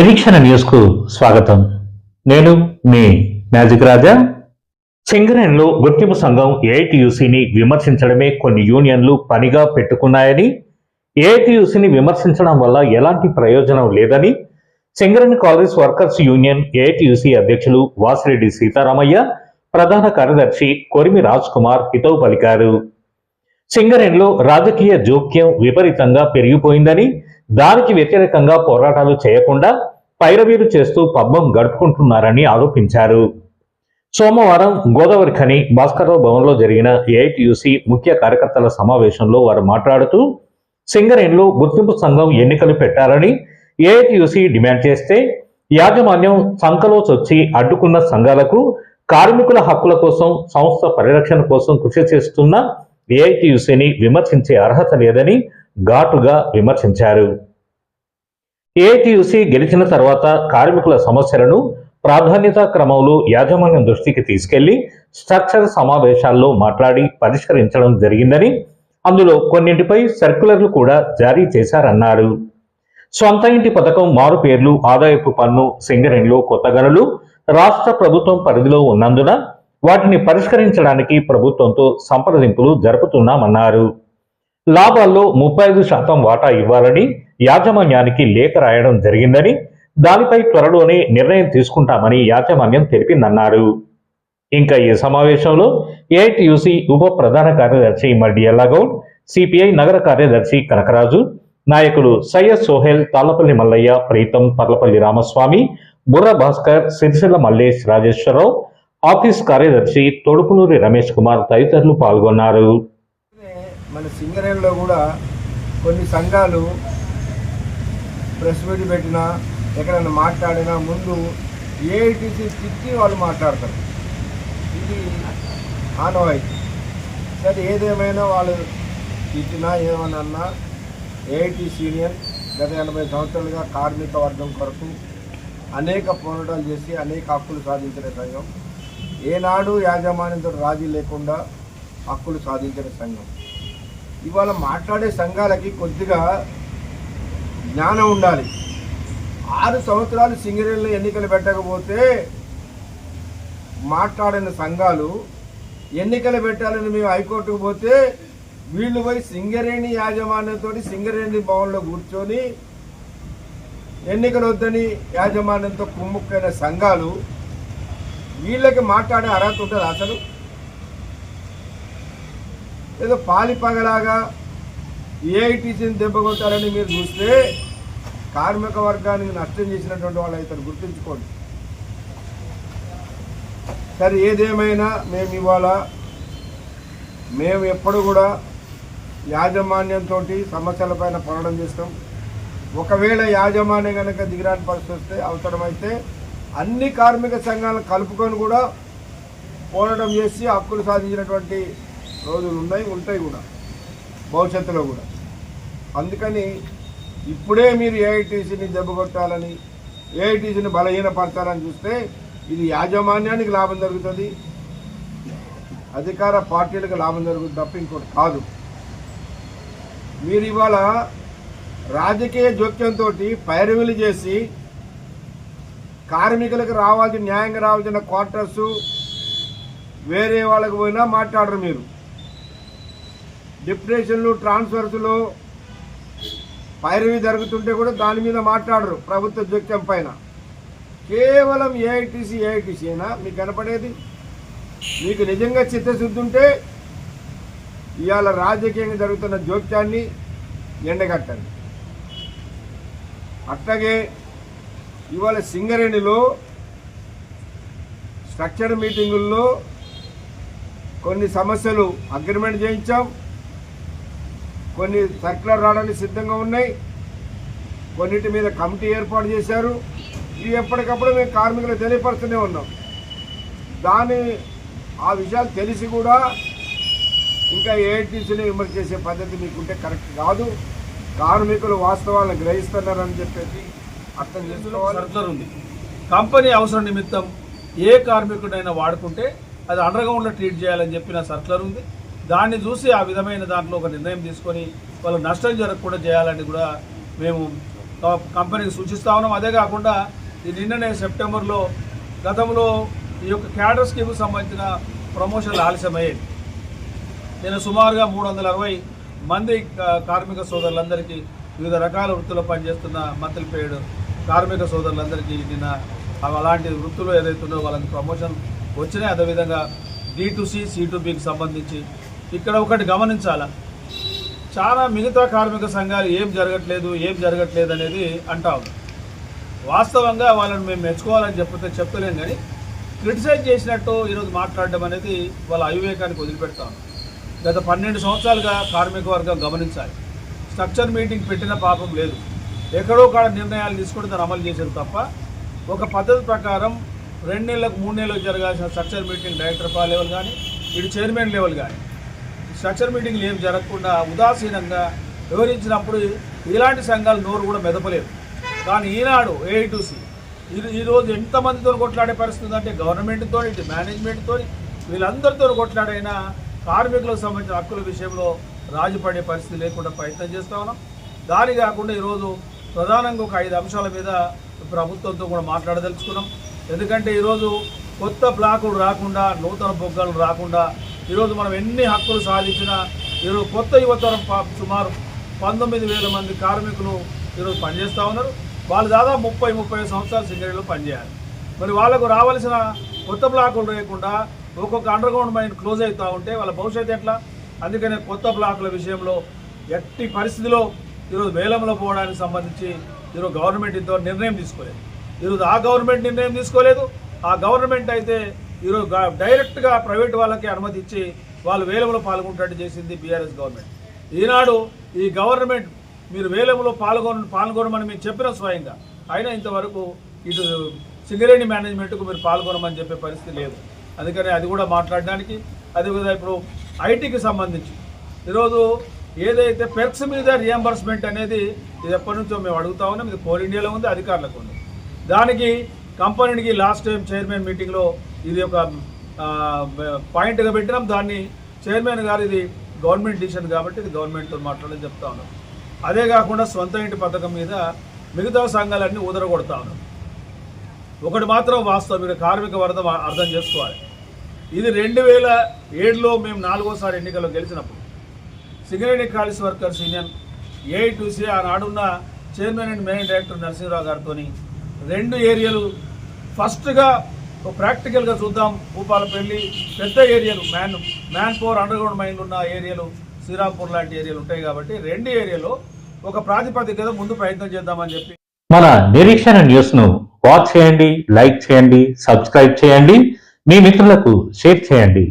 నిరీక్షణ న్యూస్కు స్వాగతం. నేను మీ మ్యాజిక్ రాజా. సింగరేణిలో గుర్తింపు సంఘం ఏఐటియుసిని విమర్శించడమే కొన్ని యూనియన్లు పనిగా పెట్టుకున్నాయని ఏఐటియుసిని విమర్శించడం వల్ల ఎలాంటి ప్రయోజనం లేదని Singareni colliery workers union AITUC అధ్యక్షులు వాసిరెడ్డి సీతారామయ్య ప్రధాన కార్యదర్శి కొరిమి రాజ్ కుమార్ హితవు పలికారు. సింగరేణిలో రాజకీయ జోక్యం విపరీతంగా పెరిగిపోయిందని దానికి వ్యతిరేకంగా పోరాటాలు చేయకుండా పైరవీరు చేస్తూ పబ్బం గడుపుకుంటున్నారని ఆరోపించారు. సోమవారం గోదావరి ఖని భాస్కర్రావు భవన్లో జరిగిన ఏఐటియుసి ముఖ్య కార్యకర్తల సమావేశంలో వారు మాట్లాడుతూ సింగరేణిలో గుర్తింపు సంఘం ఎన్నికలు పెట్టాలని ఏఐటియుసి డిమాండ్ చేస్తే యాజమాన్యం సంఖలో చొచ్చి అడ్డుకున్న సంఘాలకు కార్మికుల హక్కుల కోసం సంస్థ పరిరక్షణ కోసం కృషి చేస్తున్న ఏఐటియుసిని విమర్శించే అర్హత లేదని ఘాటుగా విమర్శించారు. ఏటీయూసీ గెలిచిన తర్వాత కార్మికుల సమస్యలను ప్రాధాన్యతా క్రమంలో యాజమాన్యం దృష్టికి తీసుకెళ్ళి స్ట్రక్చర్ సమావేశాల్లో మాట్లాడి పరిష్కరించడం జరిగిందని అందులో కొన్నింటిపై సర్క్యులర్లు కూడా జారీ చేశారన్నారు. సొంత ఇంటి పథకం మారు పేర్లు ఆదాయపు పన్ను సింగరేణిలో కొత్త గనులు రాష్ట్ర ప్రభుత్వం పరిధిలో ఉన్నందున వాటిని పరిష్కరించడానికి ప్రభుత్వంతో సంప్రదింపులు జరుపుతున్నామన్నారు. లాభాల్లో ముప్పై ఐదు శాతం వాటా ఇవ్వాలని యాజమాన్యానికి లేఖ రాయడం జరిగిందని దానిపై త్వరలోనే నిర్ణయం తీసుకుంటామని యాజమాన్యం తెలిపిందన్నారు ఇంకా ఈ సమావేశంలో ఏఐటియుసి ఉప ప్రధాన కార్యదర్శి మడ్డి ఎల్లాగౌడ్ సిపిఐ నగర కార్యదర్శి కనకరాజు నాయకులు సయ్యద్ సోహెల్ తాళ్ళపల్లి మల్లయ్య ప్రీతం పర్లపల్లి రామస్వామి బుర్ర భాస్కర్ సిరిసిల్ల మల్లేష్ రాజేశ్వరరావు ఆఫీస్ కార్యదర్శి తొడుపునూరి రమేష్ కుమార్ తదితరులు పాల్గొన్నారు. మన సింగరేణిలో కూడా కొన్ని సంఘాలు ప్రెస్ మీట్ పెట్టినా ఎక్కడైనా మాట్లాడినా ముందు ఏఐటీసీ తిట్టి వాళ్ళు మాట్లాడతారు. ఇది ఆనవాయితీ. సరే ఏదేమైనా వాళ్ళు తిట్టినా ఏమన్నా ఏఐటీసీ యూనియన్ గత ఎనభై సంవత్సరాలుగా కార్మిక వర్గం కొరకు అనేక పోరాటాలు చేసి అనేక హక్కులు సాధించిన సంఘం. ఏనాడు యాజమాన్యంతో రాజీ లేకుండా హక్కులు సాధించిన సంఘం. ఇవాళ మాట్లాడే సంఘాలకి కొద్దిగా జ్ఞానం ఉండాలి. ఆరు సంవత్సరాలు సింగరేణిలో ఎన్నికలు పెట్టకపోతే మాట్లాడిన సంఘాలు ఎన్నికలు పెట్టాలని మేము హైకోర్టుకు పోతే వీళ్ళు పోయి సింగరేణి యాజమాన్యంతో సింగరేణి భవన్లో కూర్చొని ఎన్నికలు వద్దని యాజమాన్యంతో కుమ్ముక్కైన సంఘాలు వీళ్ళకి మాట్లాడే అర్హత ఉంటుంది అసలు? ఏదో పాలిపగలాగా ఏఐటీసీని దెబ్బకొట్టాలని మీరు చూస్తే కార్మిక వర్గానికి నష్టం చేసినటువంటి వాళ్ళు అయితే గుర్తుంచుకోండి. సరే ఏదేమైనా మేము ఇవాళ మేము ఎప్పుడు కూడా యాజమాన్యంతో సమస్యలపైన పోరాటం చేస్తాం. ఒకవేళ యాజమాన్యం కనుక దిగిరాని పరిస్థితి వస్తే అవసరమైతే అన్ని కార్మిక సంఘాలను కలుపుకొని కూడా పోరాటం చేసి హక్కులు సాధించినటువంటి రోజులు ఉన్నాయి ఉంటాయి కూడా. భవిష్యత్తులో కూడా. అందుకని ఇప్పుడే మీరు ఏఐటీసీని దెబ్బకొట్టాలని ఏఐటీసీని బలహీనపరచాలని చూస్తే ఇది యాజమాన్యానికి లాభం జరుగుతుంది. అధికార పార్టీలకు లాభం జరుగుతుంది తప్ప ఇంకోటి కాదు. మీరు ఇవాళ రాజకీయ జోక్యంతో పైరవీలు చేసి కార్మికులకు రావాల్సిన న్యాయంగా రావాల్సిన క్వార్టర్సు వేరే వాళ్ళకి పోయినా మాట్లాడరు మీరు. డిప్రెషన్లు ట్రాన్స్ఫర్స్లో పైరవి జరుగుతుంటే కూడా దాని మీద మాట్లాడరు ప్రభుత్వ జోక్యం పైన. కేవలం ఏఐటీసీ ఏఐటీసీనా అయినా మీకు కనపడేది? మీకు నిజంగా చిత్తశుద్ధి ఉంటే ఇవాళ రాజకీయంగా జరుగుతున్న జోక్యాన్ని ఎండగట్టండి. అట్లాగే ఇవాళ సింగరేణిలో స్ట్రక్చర్ మీటింగుల్లో కొన్ని సమస్యలు అగ్రిమెంట్ చేయించాం. కొన్ని సర్కులర్ రావడానికి సిద్ధంగా ఉన్నాయి. కొన్నిటి మీద కమిటీ ఏర్పాటు చేశారు. ఇవి ఎప్పటికప్పుడు మేము కార్మికులకు తెలియపరుస్తూనే ఉన్నాం. దాని ఆ విషయాలు తెలిసి కూడా ఇంకా ఏఐటీసీని విమర్శ చేసే పద్ధతి మీకుంటే కరెక్ట్ కాదు. కార్మికులు వాస్తవాలను గ్రహిస్తున్నారని చెప్పేసి అర్థం చేసుకోవాలి. ఉంది. కంపెనీ అవసరం నిమిత్తం ఏ కార్మికుడైనా వాడుకుంటే అది అండర్గ్రౌండ్లో ట్రీట్ చేయాలని చెప్పిన సర్కులర్ ఉంది. దాన్ని చూసి ఆ విధమైన దాంట్లో ఒక నిర్ణయం తీసుకొని వాళ్ళు నష్టం జరగకుండా చేయాలని కూడా మేము కంపెనీకి సూచిస్తా ఉన్నాం. అదే కాకుండా ఈ నిన్ననే సెప్టెంబర్లో గతంలో ఈ యొక్క క్యాడర్ స్కీమ్కి సంబంధించిన ప్రమోషన్లు ఆలస్యమయ్యాయి నేను సుమారుగా మూడు వందల అరవై మంది కార్మిక సోదరులందరికీ వివిధ రకాల వృత్తుల్లో పనిచేస్తున్న మంత్లీ పేడ్ కార్మిక సోదరులందరికీ నిన్న అలాంటి వృత్తులు ఏదైతే ఉందో వాళ్ళకి ప్రమోషన్ వచ్చినాయి. అదేవిధంగా D to C C to బికి సంబంధించి ఇక్కడ ఒకటి గమనించాల. చాలా మిగతా కార్మిక సంఘాలు ఏం జరగట్లేదు ఏం జరగట్లేదు అనేది అంటా ఉంది. వాస్తవంగా వాళ్ళని మేము మెచ్చుకోవాలని చెప్పితే చెప్తలేం కానీ క్రిటిసైజ్ చేసినట్టు ఈరోజు మాట్లాడడం అనేది వాళ్ళ అవివేకానికి వదిలిపెడతాను గత పన్నెండు సంవత్సరాలుగా కార్మిక వర్గం గమనించాలి. స్ట్రక్చర్ మీటింగ్ పెట్టిన పాపం లేదు. ఎక్కడో కాడ నిర్ణయాలు తీసుకుని దాన్ని అమలు చేసేది తప్ప ఒక పద్ధతి ప్రకారం రెండు నెలలకు మూడు నెలలకు జరగాల్సిన స్ట్రక్చర్ మీటింగ్ డైరెక్టర్ పా లెవెల్ కానీ ఇటు చైర్మన్ లెవెల్ కానీ స్ట్రక్చర్ మీటింగ్లు ఏం జరగకుండా ఉదాసీనంగా వివరించినప్పుడు ఇలాంటి సంఘాలు నోరు కూడా మెదపలేవు. కానీ ఈనాడు ఏఐటీసీ ఈ ఈరోజు ఎంతమందితో కొట్లాడే పరిస్థితి అంటే గవర్నమెంట్తో ఇటు మేనేజ్మెంట్తో వీళ్ళందరితో కొట్లాడైనా కార్మికులకు సంబంధించిన హక్కుల విషయంలో రాజుపడే పరిస్థితి లేకుండా ప్రయత్నం చేస్తా ఉన్నాం. దాని కాకుండా ఈరోజు ప్రధానంగా ఒక ఐదు అంశాల మీద ప్రభుత్వంతో కూడా మాట్లాడదలుచుకున్నాం. ఎందుకంటే ఈరోజు కొత్త బ్లాకులు రాకుండా నూతన బొగ్గలు రాకుండా ఈరోజు మనం ఎన్ని హక్కులు సాధించినా ఈరోజు కొత్త యువతరం సుమారు పంతొమ్మిది వేల మంది కార్మికులు ఈరోజు పనిచేస్తూ ఉన్నారు. వాళ్ళు దాదాపు ముప్పై ముప్పై సంవత్సరాలు సింగరేణిలో పనిచేయాలి. మరి వాళ్ళకు రావాల్సిన కొత్త బ్లాకులు లేకుండా ఒక్కొక్క అండర్గ్రౌండ్ మైండ్ మైన్ క్లోజ్ అవుతూ ఉంటే వాళ్ళ భవిష్యత్తు ఎట్లా? అందుకనే కొత్త బ్లాకుల విషయంలో ఎట్టి పరిస్థితిలో ఈరోజు వేలంలో పోవడానికి సంబంధించి ఈరోజు గవర్నమెంట్ ఇంత నిర్ణయం తీసుకోలేదు. ఈరోజు ఆ గవర్నమెంట్ నిర్ణయం తీసుకోలేదు. ఆ గవర్నమెంట్ అయితే ఈరోజు డైరెక్ట్గా ప్రైవేట్ వాళ్ళకి అనుమతి ఇచ్చి వాళ్ళు వేలంలో పాల్గొంటట్టు చేసింది బీఆర్ఎస్ గవర్నమెంట్ ఈనాడు ఈ గవర్నమెంట్ మీరు వేలంలో పాల్గొన పాల్గొనమని మేము చెప్పిన స్వయంగా. అయినా ఇంతవరకు ఇటు సింగరేణి మేనేజ్మెంట్కు మీరు పాల్గొనమని చెప్పే పరిస్థితి లేదు. అందుకని అది కూడా మాట్లాడడానికి అదేవిధంగా ఇప్పుడు ఐటీకి సంబంధించి. ఈరోజు ఏదైతే పెర్క్స్ మీద రియంబర్స్మెంట్ అనేది ఇది ఎప్పటి నుంచో మేము అడుగుతా ఉన్నాం ఇది కోల్ ఇండియాలో ఉంది అధికారులకు ఉంది. దానికి కంపెనీకి లాస్ట్ టైం చైర్మన్ మీటింగ్లో ఇది ఒక పాయింట్గా పెట్టినాం. దాన్ని చైర్మన్ గారు ఇది గవర్నమెంట్ డిసిషన్ కాబట్టి ఇది గవర్నమెంట్తో మాట్లాడని చెప్తా ఉన్నాం. అదే కాకుండా సొంత ఇంటి పథకం మీద మిగతా సంఘాలన్నీ ఉదరగొడతా ఉన్నాం. ఒకటి మాత్రం వాస్తవం ఇక్కడ కార్మిక వరద అర్థం చేసుకోవాలి. ఇది రెండు వేల ఏడులో మేము నాలుగోసారి ఎన్నికల్లో గెలిచినప్పుడు Singareni college workers union AITC ఆనాడున్న chairman and main director Narasimha Rao గారితో రెండు ఏరియాలు ఫస్ట్గా ప్రాక్టికల్గా చూద్దాం. భూపాలపల్లి పెద్ద ఏరియాలు man man power under ground మైన్లు ఉన్న ఏరియాలు శ్రీరాంపూర్ లాంటి ఏరియాలు ఉంటాయి కాబట్టి రెండు ఏరియాలో ఒక ప్రాతిపదికగా ముందు ప్రయత్నం చేద్దామని చెప్పి. మన నిరీక్షణ న్యూస్ను వాచ్ చేయండి లైక్ చేయండి సబ్స్క్రైబ్ చేయండి. మీ మిత్రులకు షేర్ చేయండి.